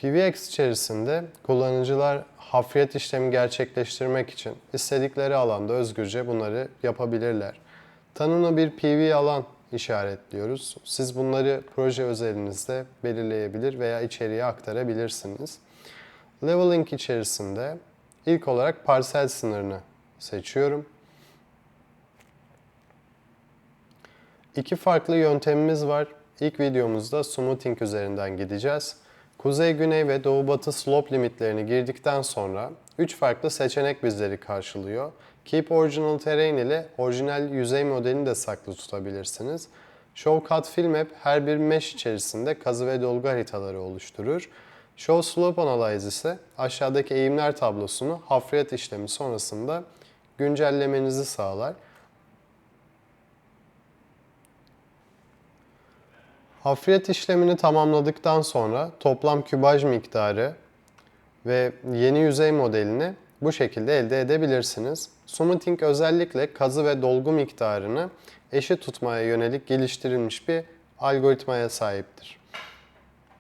PVX içerisinde kullanıcılar hafriyet işlemi gerçekleştirmek için istedikleri alanda özgürce bunları yapabilirler. Tanımlı bir PV alan işaretliyoruz. Siz bunları proje özelinizde belirleyebilir veya içeriye aktarabilirsiniz. Leveling içerisinde ilk olarak parsel sınırını seçiyorum. İki farklı yöntemimiz var. İlk videomuzda smoothing üzerinden gideceğiz. Kuzey, güney ve doğu batı slope limitlerini girdikten sonra 3 farklı seçenek bizleri karşılıyor. Keep Original Terrain ile orijinal yüzey modelini de saklı tutabilirsiniz. Show Cut Fill Map her bir mesh içerisinde kazı ve dolgu haritaları oluşturur. Show Slope Analyze ise aşağıdaki eğimler tablosunu hafriyet işlemi sonrasında güncellemenizi sağlar. Hafriyet işlemini tamamladıktan sonra toplam kübaj miktarı ve yeni yüzey modelini bu şekilde elde edebilirsiniz. Smoothing özellikle kazı ve dolgu miktarını eşit tutmaya yönelik geliştirilmiş bir algoritmaya sahiptir.